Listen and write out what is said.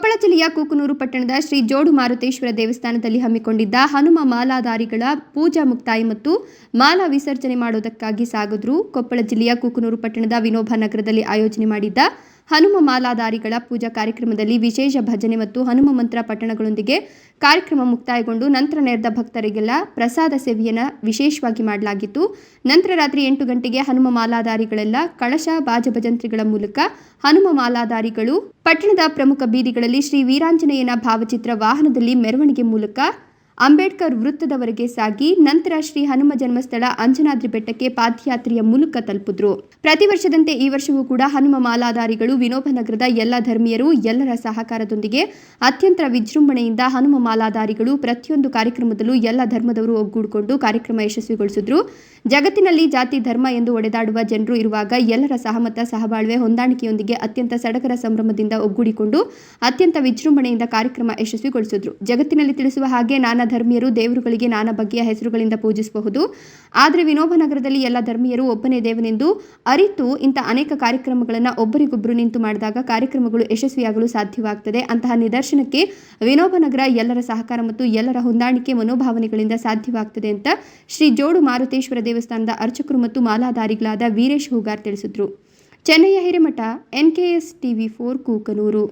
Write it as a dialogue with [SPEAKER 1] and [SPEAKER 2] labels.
[SPEAKER 1] ಕೊಪ್ಪಳ ಜಿಲ್ಲೆಯ ಕೂಕನೂರು ಪಟ್ಟಣದ ಶ್ರೀ ಜೋಡು ಮಾರುತೇಶ್ವರ ದೇವಸ್ಥಾನದಲ್ಲಿ ಹಮ್ಮಿಕೊಂಡಿದ್ದ ಹನುಮ ಮಾಲಾಧಾರಿಗಳ ಪೂಜಾ ಮುಕ್ತಾಯ ಮತ್ತು ಮಾಲಾ ವಿಸರ್ಜನೆ ಮಾಡುವುದಕ್ಕಾಗಿ ಸಾಗಿದ್ರು ಕೊಪ್ಪಳ ಜಿಲ್ಲೆಯ ಕೂಕನೂರು ಪಟ್ಟಣದ ವಿನೋಬ ನಗರದಲ್ಲಿ ಆಯೋಜನೆ ಮಾಡಿದ್ದ ಹನುಮ ಮಾಲಾಧಾರಿಗಳ ಪೂಜಾ ಕಾರ್ಯಕ್ರಮದಲ್ಲಿ ವಿಶೇಷ ಭಜನೆ ಮತ್ತು ಹನುಮ ಮಂತ್ರ ಪಠಣಗಳೊಂದಿಗೆ ಕಾರ್ಯಕ್ರಮ ಮುಕ್ತಾಯಗೊಂಡು ನಂತರ ನೆರೆದ ಭಕ್ತರಿಗೆಲ್ಲ ಪ್ರಸಾದ ಸೇವೆಯನ್ನು ವಿಶೇಷವಾಗಿ ಮಾಡಲಾಗಿತ್ತು. ನಂತರ ರಾತ್ರಿ ಎಂಟು ಗಂಟೆಗೆ ಹನುಮ ಮಾಲಾಧಾರಿಗಳೆಲ್ಲ ಕಳಶ ಬಾಜಭಜಂತ್ರಿಗಳ ಮೂಲಕ ಹನುಮ ಮಾಲಾಧಾರಿಗಳು ಪಟ್ಟಣದ ಪ್ರಮುಖ ಬೀದಿಗಳಲ್ಲಿ ಶ್ರೀ ವೀರಾಂಜನೇಯನ ಭಾವಚಿತ್ರ ವಾಹನದಲ್ಲಿ ಮೆರವಣಿಗೆ ಮೂಲಕ ಅಂಬೇಡ್ಕರ್ ವೃತ್ತದವರೆಗೆ ಸಾಗಿ ನಂತರ ಶ್ರೀ ಹನುಮ ಜನ್ಮಸ್ಥಳ ಅಂಜನಾದ್ರಿ ಬೆಟ್ಟಕ್ಕೆ ಪಾದಯಾತ್ರೆಯ ಮೂಲಕ ತಲುಪಿದ್ರು. ಪ್ರತಿ ವರ್ಷದಂತೆ ಈ ವರ್ಷವೂ ಕೂಡ ಹನುಮ ಮಾಲಾಧಾರಿಗಳು ವಿನೋಬ ನಗರದ ಎಲ್ಲ ಧರ್ಮೀಯರು ಎಲ್ಲರ ಸಹಕಾರದೊಂದಿಗೆ ಅತ್ಯಂತ ವಿಜೃಂಭಣೆಯಿಂದ ಹನುಮ ಮಾಲಾಧಾರಿಗಳು ಪ್ರತಿಯೊಂದು ಕಾರ್ಯಕ್ರಮದಲ್ಲೂ ಎಲ್ಲ ಧರ್ಮದವರು ಒಗ್ಗೂಡಿಕೊಂಡು ಕಾರ್ಯಕ್ರಮ ಯಶಸ್ವಿಗೊಳಿಸಿದ್ರು. ಜಗತ್ತಿನಲ್ಲಿ ಜಾತಿ, ಧರ್ಮ ಎಂದು ಒಡೆದಾಡುವ ಜನರು ಇರುವಾಗ ಎಲ್ಲರ ಸಹಮತ, ಸಹಬಾಳ್ವೆ, ಹೊಂದಾಣಿಕೆಯೊಂದಿಗೆ ಅತ್ಯಂತ ಸಡಗರ ಸಂಭ್ರಮದಿಂದ ಒಗ್ಗೂಡಿಕೊಂಡು ಅತ್ಯಂತ ವಿಜೃಂಭಣೆಯಿಂದ ಕಾರ್ಯಕ್ರಮ ಯಶಸ್ವಿಗೊಳಿಸಿದ್ರು. ಜಗತ್ತಿನಲ್ಲಿ ತಿಳಿಸುವ ಹಾಗೆ ನಾನಾ ಧರ್ಮೀಯರು ದೇವರುಗಳಿಗೆ ನಾನಾ ಬಗೆಯ ಹೆಸರುಗಳಿಂದ ಪೂಜಿಸಬಹುದು. ಆದರೆ ವಿನೋಬ ನಗರದಲ್ಲಿ ಎಲ್ಲ ಧರ್ಮೀಯರು ಒಬ್ಬನೇ ದೇವನೆಂದು ಅರಿತು ಇಂಥ ಅನೇಕ ಕಾರ್ಯಕ್ರಮಗಳನ್ನು ಒಬ್ಬರಿಗೊಬ್ಬರು ನಿಂತು ಮಾಡಿದಾಗ ಕಾರ್ಯಕ್ರಮಗಳು ಯಶಸ್ವಿಯಾಗಲು ಸಾಧ್ಯವಾಗ್ತದೆ ಅಂತಹ ನಿದರ್ಶನಕ್ಕೆ ವಿನೋಬ ನಗರ ಎಲ್ಲರ ಸಹಕಾರ ಮತ್ತು ಎಲ್ಲರ ಹೊಂದಾಣಿಕೆ ಮನೋಭಾವನೆಗಳಿಂದ ಸಾಧ್ಯವಾಗ್ತದೆ ಅಂತ ಶ್ರೀ ಜೋಡು ಮಾರುತೇಶ್ವರ ದೇವಸ್ಥಾನದ ಅರ್ಚಕರು ಮತ್ತು ಮಾಲಾಧಾರಿಗಳಾದ ವೀರೇಶ್ ಹೂಗಾರ್ ತಿಳಿಸಿದ್ರು. ಚೆನ್ನೈಯ Hiremath S TV four Kukanur.